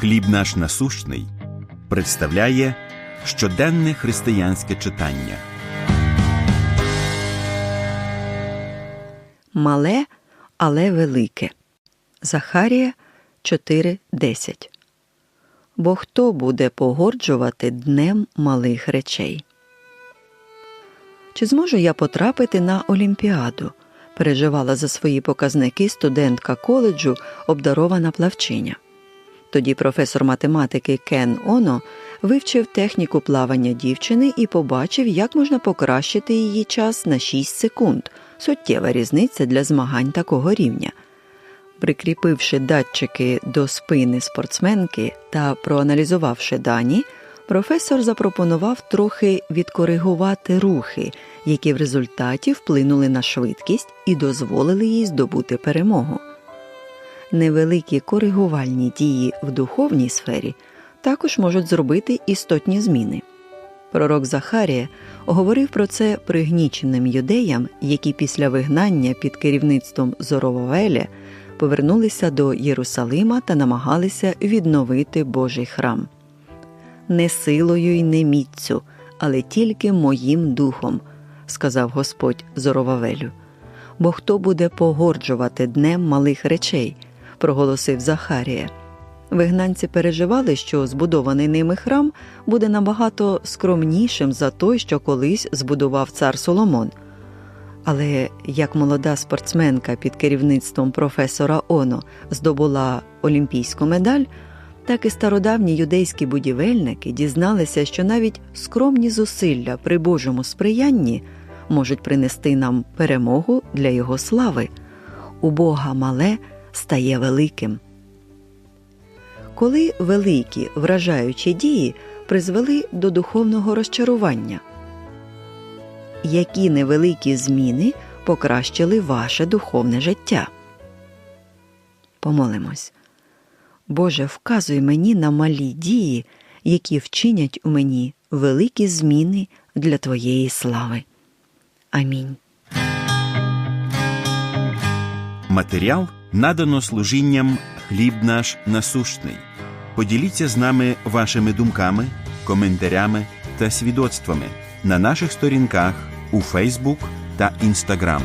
Хліб наш насущний представляє щоденне християнське читання. Мале, але велике. Захарія 4.10. Бо хто буде погорджувати днем малих речей? Чи зможу я потрапити на Олімпіаду? переживала за свої показники студентка коледжу, обдарована плавчиня. Тоді професор математики Кен Оно вивчив техніку плавання дівчини і побачив, як можна покращити її час на 6 секунд суттєва різниця для змагань такого рівня. Прикріпивши датчики до спини спортсменки та проаналізувавши дані, професор запропонував трохи відкоригувати рухи, які в результаті вплинули на швидкість і дозволили їй здобути перемогу. Невеликі коригувальні дії в духовній сфері також можуть зробити істотні зміни. Пророк Захарія говорив про це пригніченим юдеям, які після вигнання під керівництвом Зоровавеля повернулися до Єрусалима та намагалися відновити Божий храм. Не силою й не міцю, але тільки моїм духом, сказав Господь Зоровавелю. Бо хто буде погорджувати днем малих речей, проголосив Захарія. Вигнанці переживали, що збудований ними храм буде набагато скромнішим за той, що колись збудував цар Соломон. Але як молода спортсменка під керівництвом професора Оно здобула олімпійську медаль, так і стародавні юдейські будівельники дізналися, що навіть скромні зусилля при Божому сприянні можуть принести нам перемогу для його слави. У Бога мале стає великим коли великі вражаючі дії призвели до духовного розчарування. Які невеликі зміни покращили ваше духовне життя? Помолимось. Боже, вказуй мені на малі дії, які вчинять у мені великі зміни для Твоєї слави. Амінь. Матеріал надано служінням хліб наш насущний. Поділіться з нами вашими думками, коментарями та свідоцтвами на наших сторінках у Фейсбук та Інстаграм.